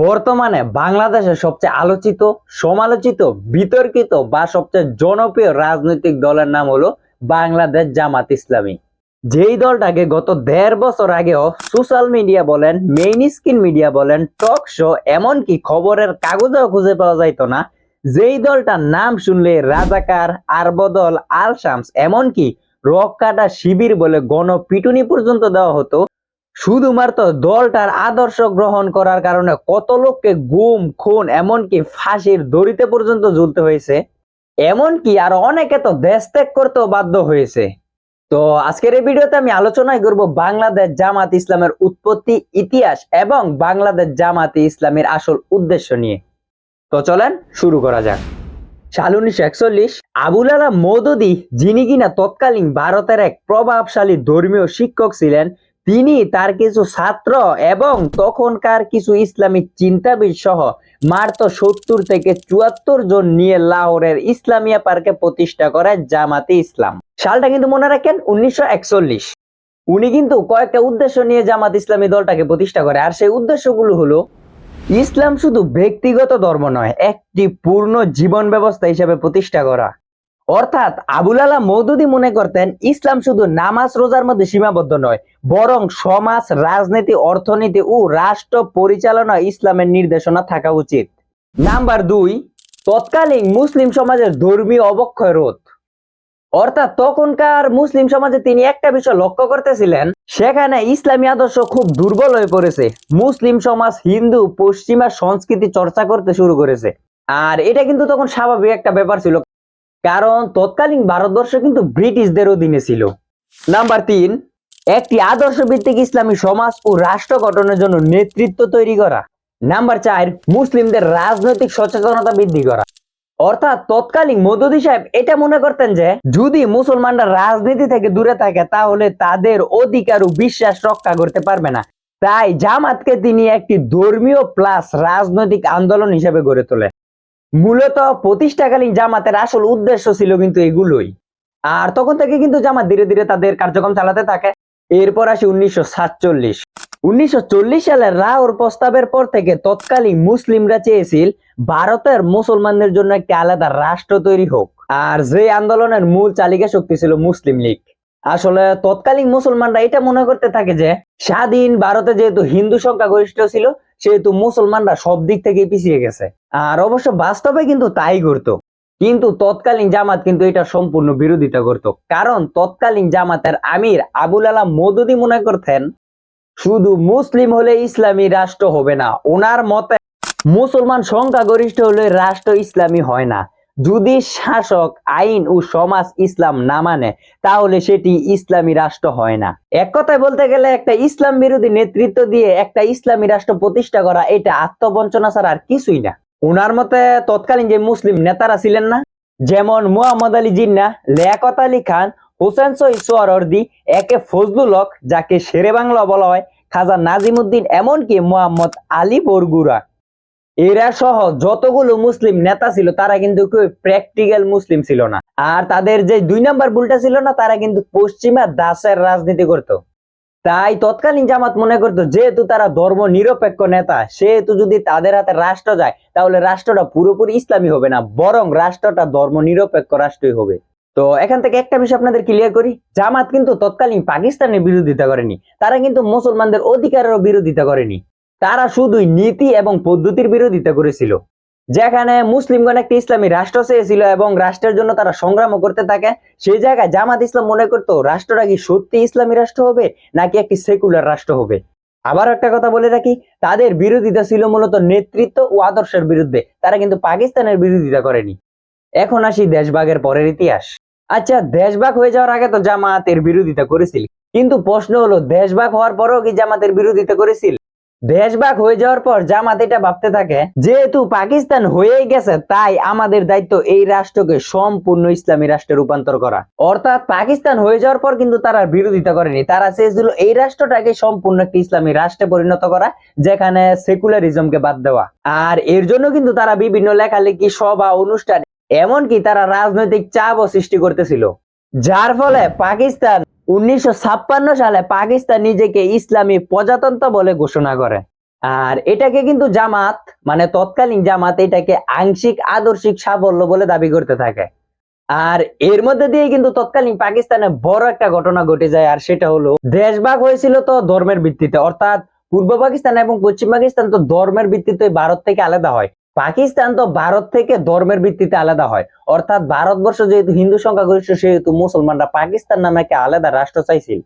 বর্তমানে বাংলাদেশের সবচেয়ে আলোচিত, সমালোচিত, বিতর্কিত বা সবচেয়ে জনপ্রিয় রাজনৈতিক দলের নাম হলো বাংলাদেশ জামাত ইসলামী। যেই দলটাকে গত দেড় বছর আগেও সোশ্যাল মিডিয়া বলেন, মেইন স্ক্রিন মিডিয়া বলেন, টক শো এমনকি খবরের কাগজেও খুঁজে পাওয়া যাইতো না, যেই দলটার নাম শুনলে রাজাকার, আরবদল আল শামস এমনকি রক কাটা শিবির বলে গণপিটুনি পর্যন্ত দেওয়া হতো শুধুমাত্র দলটার আদর্শ গ্রহণ করার কারণে কত লোককে গুম, খুন, এমনকি ফাঁসির দড়িতে পর্যন্ত ঝুলতে হয়েছে। এমনকি আর অনেকে তো দেশ ত্যাগ করতেও বাধ্য হয়েছে। তো আজকের এই ভিডিওতে আমি আলোচনায় করব বাংলাদেশ জামাত ইসলামের উৎপত্তি, ইতিহাস এবং বাংলাদেশ জামাত ইসলামের আসল উদ্দেশ্য নিয়ে। তো চলেন শুরু করা যাক। সাল উনিশশো একচল্লিশ, আবুল আলা মৌদুদি, যিনি কিনা তৎকালীন ভারতের এক প্রভাবশালী ধর্মীয় শিক্ষক ছিলেন তিনি তার কিছু ছাত্র এবং তখনকার কিছু ইসলামিক চিন্তাবিদ সহ মাত্র সত্তর থেকে চুয়াত্তর জন নিয়ে লাহোরের ইসলামিয়া পার্কে প্রতিষ্ঠা করে জামাতে ইসলাম। সালটা কিন্তু মনে রাখেন উনিশশো একচল্লিশ। উনি কিন্তু কয়েকটা উদ্দেশ্য নিয়ে জামাত ইসলামী দলটাকে প্রতিষ্ঠা করে। আর সেই উদ্দেশ্যগুলো হলো, ইসলাম শুধু ব্যক্তিগত ধর্ম নয়, একটি পূর্ণ জীবন ব্যবস্থা হিসেবে প্রতিষ্ঠা করা। অর্থাৎ আবুল আলা মৌদুদি মনে করতেন, ইসলাম শুধু নামাজ রোজার মধ্যে সীমাবদ্ধ নয়, বরং সমাজ, রাজনীতি, অর্থনীতি ও রাষ্ট্র পরিচালনা ইসলামের নির্দেশনা থাকা উচিত। নাম্বার দুই, তৎকালীন মুসলিম সমাজের ধর্মীয় অবক্ষয় রোধ। অর্থাৎ তখনকার মুসলিম সমাজে তিনি একটা বিষয় লক্ষ্য করতেছিলেন, সেখানে ইসলামী আদর্শ খুব দুর্বল হয়ে পড়েছে। মুসলিম সমাজ হিন্দু, পশ্চিমা সংস্কৃতি চর্চা করতে শুরু করেছে। আর এটা কিন্তু তখন স্বাভাবিক একটা ব্যাপার ছিল। কারণ তৎকালীন ভারতবর্ষ কিন্তু ব্রিটিশদের অধীনে ছিল। নাম্বার তিন, একটি আদর্শ ভিত্তিক ইসলামী সমাজ ও রাষ্ট্র গঠনের জন্য নেতৃত্ব তৈরি করা। নাম্বার চার, মুসলিমদের রাজনৈতিক সচেতনতা বৃদ্ধি করা। অর্থাৎ তৎকালীন মদুদি সাহেব এটা মনে করতেন যে, যদি মুসলমানরা রাজনীতি থেকে দূরে থাকে, তাহলে তাদের অধিকার ও বিশ্বাস রক্ষা করতে পারবে না। তাই জামাতকে তিনি একটি ধর্মীয় প্লাস রাজনৈতিক আন্দোলন হিসেবে গড়ে তোলে। মূলত প্রতিষ্ঠাকালীন জামাতের আসল উদ্দেশ্য ছিল কিন্তু এগুলোই। আর তখন থেকে কিন্তু জামাত ধীরে ধীরে তাদের কার্যক্রম চালাতে থাকে। এরপর আসে উনিশশো সাতচল্লিশ। উনিশশো সালের রাওর প্রস্তাবের পর থেকে তৎকালীন মুসলিমরা চেয়েছিল, ভারতের মুসলমানদের জন্য একটি আলাদা রাষ্ট্র তৈরি হোক। আর যে আন্দোলনের মূল চালিকা শক্তি ছিল মুসলিম লীগ। আসলে তৎকালীন মুসলমানরা এটা মনে করতে থাকে যে, স্বাধীন ভারতে যেহেতু হিন্দু সংখ্যা গরিষ্ঠ ছিল সেহেতু মুসলমানরা সব দিক থেকে পিছিয়ে গেছে। আর অবশ্য বাস্তবে কিন্তু তাই করতো কিন্তু তৎকালীন জামাত কিন্তু এটা সম্পূর্ণ বিরোধিতা করত। কারণ তৎকালীন জামাতের আমির আবুল আলাম মদুদি মনে করতেন, শুধু মুসলিম হলে ইসলামী রাষ্ট্র হবে না। ওনার মতে, মুসলমান সংখ্যাগরিষ্ঠ হলে রাষ্ট্র ইসলামী হয় না। যদি শাসক আইন ও সমাজ ইসলাম না মানে তাহলে সেটি ইসলামী রাষ্ট্র হয় না। এক কথায় বলতে গেলে একটা ইসলাম বিরোধী নেতৃত্ব দিয়ে একটা ইসলামী রাষ্ট্র প্রতিষ্ঠা করা, এটা আত্মবঞ্চনা ছাড়া আর কিছুই না। ওনার মতে তৎকালীন যে মুসলিম নেতারা ছিলেন না, যেমন মুহাম্মদ আলী জিন্না, লিয়াকত আলী খান, হোসেন সৈয়দ সোয়ারদি একে ফজলুল হক, যাকে শেরে বাংলা বলা হয়, খাজা নাজিমুদ্দিন, এমনকি মোহাম্মদ আলী বরগুরা এরা সহ যতগুলো মুসলিম নেতা ছিল, তারা কিন্তু প্র্যাকটিক্যাল মুসলিম ছিল না। আর তাদের যে দুই নাম্বার ভুলটা ছিল না, তারা কিন্তু পশ্চিমা দাসের রাজনীতি করত। তাই তৎকালীন জামাত মনে করতো, যেহেতু তারা ধর্ম নিরপেক্ষ নেতা, সেহেতু যদি তাদের হাতে রাষ্ট্র যায়, তাহলে রাষ্ট্রটা পুরোপুরি ইসলামী হবে না, বরং রাষ্ট্রটা ধর্ম নিরপেক্ষ রাষ্ট্রই হবে। তো এখান থেকে একটা বিষয় আপনাদের ক্লিয়ার করি, জামাত কিন্তু তৎকালীন পাকিস্তানের বিরোধিতা করেনি, তারা কিন্তু মুসলমানদের অধিকারেরও বিরোধিতা করেনি। তারা শুধুই নীতি এবং পদ্ধতির বিরোধিতা করেছিল। যেখানে মুসলিমগণ একটি ইসলামী রাষ্ট্র চেয়েছিল এবং রাষ্ট্রের জন্য তারা সংগ্রামও করতে থাকে সেই জায়গায় জামাত ইসলাম মনে করতো, রাষ্ট্রটা কি সত্যি ইসলামী রাষ্ট্র হবে, নাকি একটি সেকুলার রাষ্ট্র হবে? আবার একটা কথা বলে রাখি, তাদের বিরোধিতা ছিল মূলত নেতৃত্ব ও আদর্শের বিরুদ্ধে, তারা কিন্তু পাকিস্তানের বিরোধিতা করেনি। এখন আসি দেশভাগের পরের ইতিহাস। আচ্ছা দেশভাগ হয়ে যাওয়ার আগে তো জামাতের বিরোধিতা করেছিল, কিন্তু প্রশ্ন হলো, দেশভাগ হওয়ার পরেও কি জামাতের বিরোধিতা করেছিল? দেশভাগ হয়ে যাওয়ার পর জামাত এটা ভাবতে থাকে, যেহেতু পাকিস্তান হয়েই গেছে, তাই আমাদের দায়িত্ব এই রাষ্ট্রকে সম্পূর্ণ ইসলামী রাষ্ট্রে রূপান্তর করা। অর্থাৎ পাকিস্তান হয়ে যাওয়ার পর কিন্তু তারা বিরোধিতা করেনি। তারা চেয়েছিল এই রাষ্ট্রটাকে সম্পূর্ণ একটি ইসলামী রাষ্ট্রে পরিণত করা, যেখানে সেকুলারিজমকে বাদ দেওয়া। আর এর জন্য কিন্তু তারা বিভিন্ন লেখালেখি, সভা, অনুষ্ঠান, এমনকি তারা রাজনৈতিক চাপও সৃষ্টি করতেছিল। যার ফলে পাকিস্তান উনিশশো ছাপ্পান্ন সালে পাকিস্তান নিজেকে ইসলামী প্রজাতন্ত্র বলে ঘোষণা করে। আর এটাকে কিন্তু জামাত মানে তৎকালীন জামাত, এটাকে আংশিক আদর্শিক সাফল্য বলে দাবি করতে থাকে। আর এর মধ্যে দিয়ে কিন্তু তৎকালীন পাকিস্তানে বড় একটা ঘটনা ঘটে যায়, আর সেটা হলো দেশভাগ হয়েছিল তো ধর্মের ভিত্তিতে। অর্থাৎ পূর্ব পাকিস্তান এবং পশ্চিম পাকিস্তান তো ধর্মের ভিত্তিতে ভারত থেকে আলাদা হয়। পাকিস্তান তো ভারত থেকে ধর্মের ভিত্তিতে আলাদা হয়। অর্থাৎ ভারতবর্ষ যেহেতু হিন্দু সংখ্যাগরিষ্ঠ, সেহেতু মুসলমানরা পাকিস্তান নামে একটা আলাদা রাষ্ট্র চাইছিল।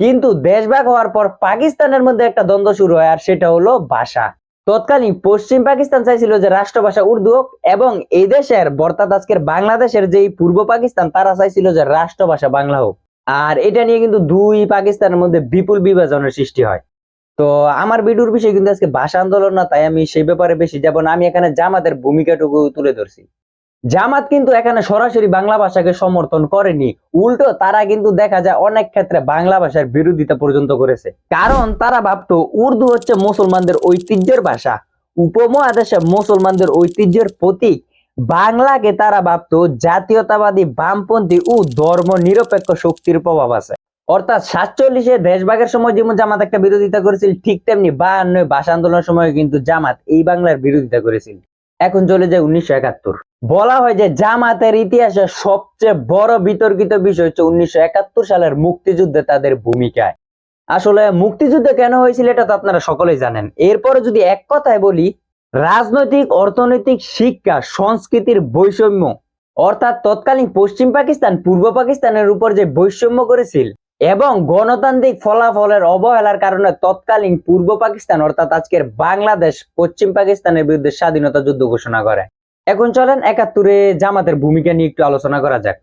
কিন্তু দেশভাগ হওয়ার পর পাকিস্তানের মধ্যে একটা দ্বন্দ্ব শুরু হয়, আর সেটা হলো ভাষা। তৎকালীন পশ্চিম পাকিস্তান চাইছিল যে রাষ্ট্রভাষা উর্দু হোক, এবং এই দেশের বর্তাত আজকের বাংলাদেশের যেই পূর্ব পাকিস্তান, তারা চাইছিল যে রাষ্ট্রভাষা বাংলা হোক। আর এটা নিয়ে কিন্তু দুই পাকিস্তানের মধ্যে বিপুল বিভাজনের সৃষ্টি হয়। তো আমার ভিডিওর বিষয় কিন্তু আজকে ভাষা আন্দোলন না, তাই আমি সেই ব্যাপারে বেশি যাব না। আমি এখানে জামাতের ভূমিকাটুকু তুলে ধরছি। জামাত কিন্তু এখানে সরাসরি বাংলা ভাষাকে সমর্থন করেনি। উল্টো তারা কিন্তু দেখা যায় অনেক ক্ষেত্রে বাংলা ভাষার বিরোধিতা পর্যন্ত করেছে। কারণ তারা ভাবতো উর্দু হচ্ছে মুসলমানদের ঐতিহ্যের ভাষা। উপমহাদেশে মুসলমানদের ঐতিহ্যের প্রতীক। বাংলাকে তারা ভাবতো জাতীয়তাবাদী বামপন্থী ও ধর্ম নিরপেক্ষ শক্তির প্রভাব আছে। অর্থাৎ সাতচল্লিশে দেশভাগের সময় যেমন জামাত একটা বিরোধিতা করেছিল, ঠিক তেমনি বায়ান্ন ভাষা আন্দোলনের সময় কিন্তু জামাত এই বাংলার বিরোধিতা করেছিল। এখন চলে যায় উনিশশো একাত্তর। বলা হয় যে জামাতের ইতিহাসে সবচেয়ে বড় বিতর্কিত বিষয় হচ্ছে উনিশশো একাত্তর সালের মুক্তিযুদ্ধে তাদের ভূমিকায়। আসলে মুক্তিযুদ্ধ কেন হয়েছিল এটা তো আপনারা সকলেই জানেন। এরপরে যদি এক কথায় বলি, রাজনৈতিক, অর্থনৈতিক, শিক্ষা, সংস্কৃতির বৈষম্য, অর্থাৎ তৎকালীন পশ্চিম পাকিস্তান, পূর্ব পাকিস্তানের উপর যে বৈষম্য করেছিল এবং গণতান্ত্রিক ফলাফলের অবহেলার কারণে তৎকালীন পূর্ব পাকিস্তান অর্থাৎ আজকের বাংলাদেশ পশ্চিম পাকিস্তানের বিরুদ্ধে স্বাধীনতা যুদ্ধ ঘোষণা করে। এখন চলেন একাত্তরে জামাতের ভূমিকা নিয়ে একটু আলোচনা করা যাক।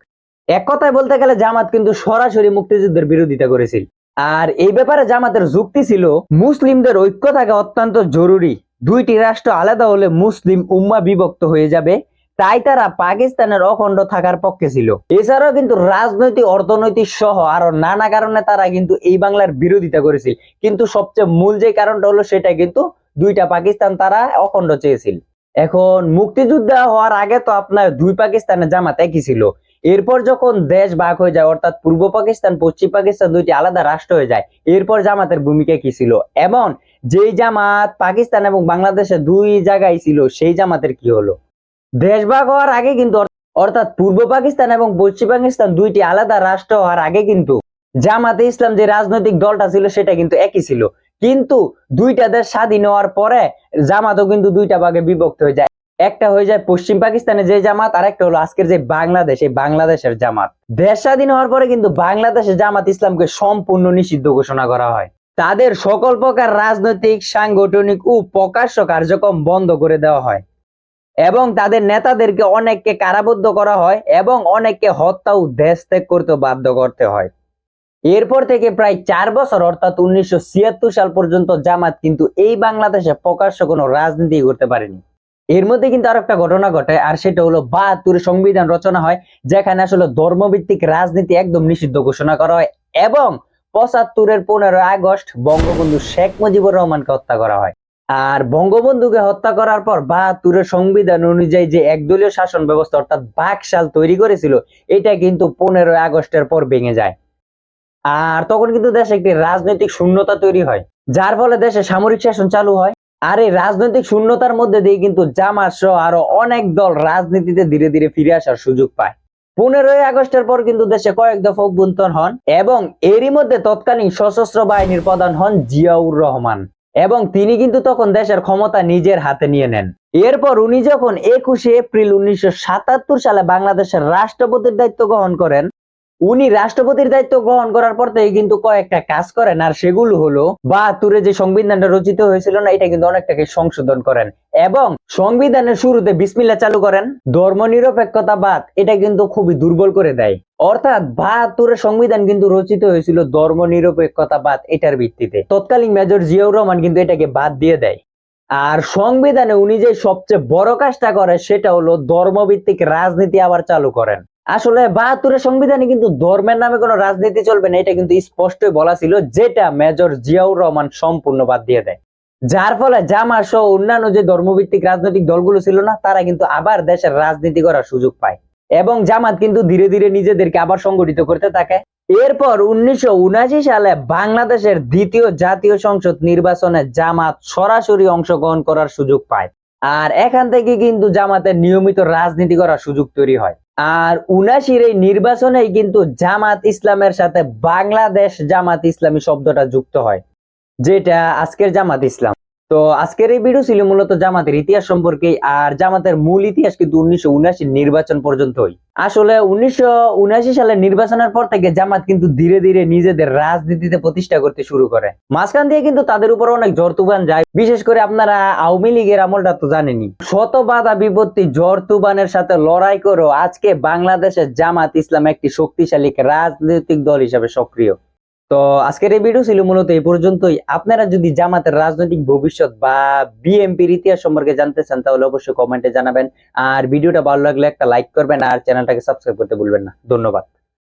এক কথায় বলতে গেলে জামাত কিন্তু সরাসরি মুক্তিযুদ্ধের বিরোধিতা করেছিল। আর এই ব্যাপারে জামাতের যুক্তি ছিল, মুসলিমদের ঐক্য থাকা অত্যন্ত জরুরি। দুইটি রাষ্ট্র আলাদা হলে মুসলিম উম্মা বিভক্ত হয়ে যাবে। তাই তারা পাকিস্তানের অখণ্ড থাকার পক্ষে ছিল। এছাড়াও কিন্তু রাজনৈতিক, অর্থনৈতিক সহ আরও নানা কারণে তারা কিন্তু এই বাংলার বিরোধিতা করেছিল। কিন্তু সবচেয়ে মূল যে কারণটা হলো সেটা কিন্তু দুইটা পাকিস্তান তারা অখণ্ড চেয়েছিল। এখন মুক্তিযুদ্ধ হওয়ার আগে তো আপনার দুই পাকিস্তানের জামাত একই ছিল। এরপর যখন দেশ ভাগ হয়ে যায়, অর্থাৎ পূর্ব পাকিস্তান, পশ্চিম পাকিস্তান দুইটি আলাদা রাষ্ট্র হয়ে যায়, এরপর জামাতের ভূমিকা কি ছিল? এবং যেই জামাত পাকিস্তান এবং বাংলাদেশে দুই জায়গায় ছিল, সেই জামাতের কি হলো? দেশ ভাগ হওয়ার আগে কিন্তু অর্থাৎ পূর্ব পাকিস্তান এবং পশ্চিম পাকিস্তান দুইটি আলাদা রাষ্ট্র হওয়ার আগে কিন্তু জামাতে ইসলাম যে রাজনৈতিক দলটা ছিল, সেটা কিন্তু একই ছিল। কিন্তু দুইটা দেশ স্বাধীন হওয়ার পরে জামাতও কিন্তু দুইটা ভাগে বিভক্ত হয়ে যায়। একটা হয়ে যায় পশ্চিম পাকিস্তানে যে জামাত আর একটা হলো আজকের যে বাংলাদেশ, এই বাংলাদেশের জামাত। দেশ স্বাধীন হওয়ার পরে কিন্তু বাংলাদেশের জামাত ইসলামকে সম্পূর্ণ নিষিদ্ধ ঘোষণা করা হয়। তাদের সকল প্রকার রাজনৈতিক, সাংগঠনিক ও প্রকাশ্য কার্যক্রম বন্ধ করে দেওয়া হয়। এবং তাদের নেতাদেরকে অনেককে কারাবদ্ধ করা হয় এবং অনেককে হত্যা ও দেশ ত্যাগ করতে বাধ্য করতে হয়। এরপর থেকে প্রায় চার বছর, অর্থাৎ উনিশশো ছিয়াত্তর সাল পর্যন্ত জামাত কিন্তু এই বাংলাদেশে প্রকাশ্য কোনো রাজনীতি করতে পারেনি। এর মধ্যে কিন্তু আরও একটা ঘটনা ঘটে, আর সেটা হলো বাহাত্তরের সংবিধান রচনা হয়, যেখানে আসলে ধর্মভিত্তিক রাজনীতি একদম নিষিদ্ধ ঘোষণা করা হয় এবং পঁচাত্তরের পনেরো আগস্ট বঙ্গবন্ধু শেখ মুজিবুর রহমানকে হত্যা করা হয়। আর বঙ্গবন্ধুকে হত্যা করার পর বাহাত্তরের সংবিধান অনুযায়ী যে একদলীয় শাসন ব্যবস্থা অর্থাৎ বাকশাল তৈরি করেছিল, এটা কিন্তু পনেরোই আগস্টের পর ভেঙে যায়। আর তখন কিন্তু দেশে একটি রাজনৈতিক শূন্যতা তৈরি হয়, যার ফলে দেশে সামরিক শাসন চালু হয়। আর এই রাজনৈতিক শূন্যতার মধ্যে দিয়ে কিন্তু জামাত সহ আরও অনেক দল রাজনীতিতে ধীরে ধীরে ফিরে আসার সুযোগ পায়। পনেরোই আগস্টের পর কিন্তু দেশে কয়েক দফা অভ্যন্তর হন এবং এরই মধ্যে তৎকালীন সশস্ত্র বাহিনীর প্রধান হন জিয়াউর রহমান। এবং তিনি কিন্তু তখন দেশের ক্ষমতা নিজের হাতে নিয়ে নেন। এরপর উনি যখন একুশে এপ্রিল উনিশশো সাতাত্তর সালে বাংলাদেশের রাষ্ট্রপতির দায়িত্ব গ্রহণ করেন উনি রাষ্ট্রপতির দায়িত্ব গ্রহণ করার পর থেকে কিন্তু কয়েকটা কাজ করেন, আর সেগুলো হলো বাহাত্তরে যে সংবিধানটা রচিত হয়েছিল না, এটা কিন্তু অনেকটাকে সংশোধন করেন এবং সংবিধানের শুরুতে বিসমিল্লা চালু করেন। ধর্ম নিরপেক্ষতাবাদ এটা কিন্তু খুবই দুর্বল করে দেয়। অর্থাৎ বাহাত্তরের সংবিধান কিন্তু রচিত হয়েছিল ধর্ম নিরপেক্ষতাবাদ এটার ভিত্তিতে। তৎকালীন মেজর জিয়াউর রহমান কিন্তু এটাকে বাদ দিয়ে দেয়। আর সংবিধানে উনি যে সবচেয়ে বড় কাজটা করে, সেটা হলো ধর্মভিত্তিক রাজনীতি আবার চালু করেন। আসলে বাহাত্তরের সংবিধানে কিন্তু ধর্মের নামে কোনো রাজনীতি চলবে না, এটা কিন্তু স্পষ্টই বলা ছিল, যেটা মেজর জিয়াউর রহমান সম্পূর্ণ বাদ দিয়ে দেয়। যার ফলে জামা সহ অন্যান্য যে ধর্মভিত্তিক রাজনৈতিক দলগুলো ছিল না, তারা কিন্তু আবার দেশের রাজনীতি করার সুযোগ পায়। এবং জামাত কিন্তু ধীরে ধীরে নিজেদেরকে আবার সংগঠিত করতে থাকে। এরপর উনিশশো উনআশি সালে বাংলাদেশের দ্বিতীয় জাতীয় সংসদ নির্বাচনে জামাত সরাসরি অংশগ্রহণ করার সুযোগ পায়। আর এখান থেকে কিন্তু জামাতের নিয়মিত রাজনীতি করার সুযোগ তৈরি হয়। আর উনাশির এই নির্বাচনেই কিন্তু জামাত ইসলামের সাথে বাংলাদেশ জামাত ইসলামী শব্দটা যুক্ত হয়, যেটা আজকের জামাত ইসলাম। তো আজকের এই ভিডিও ছিল মূলত জামাতের ইতিহাস সম্পর্কে, আর জামাতের মূল ইতিহাস কিন্তু উনিশশো নির্বাচন পর্যন্তই আসলে উনিশশো সালের নির্বাচনের পর থেকে জামাত কিন্তু ধীরে ধীরে নিজেদের রাজনীতিতে প্রতিষ্ঠা করতে শুরু করে। মাঝখান দিয়ে কিন্তু তাদের উপর অনেক জ্বর তুফান যায়। বিশেষ করে আপনারা আওয়ামী লীগের আমলটা তো জানেনই। শত বাধা বিপত্তি, জ্বর তুফানের সাথে লড়াই করেও আজকে বাংলাদেশের জামাত ইসলাম একটি শক্তিশালী রাজনৈতিক দল হিসেবে সক্রিয়। তো আজকের এই ভিডিও ছিল মূলত এই পর্যন্তই। আপনারা যদি জামাতের রাজনৈতিক ভবিষ্যৎ বা বিএমপির ইতিহাস সম্পর্কে জানতে চান, তাহলে অবশ্যই কমেন্টে জানাবেন। আর ভিডিওটা ভালো লাগলে একটা লাইক করবেন, আর চ্যানেলটাকে সাবস্ক্রাইব করতে ভুলবেন না। ধন্যবাদ।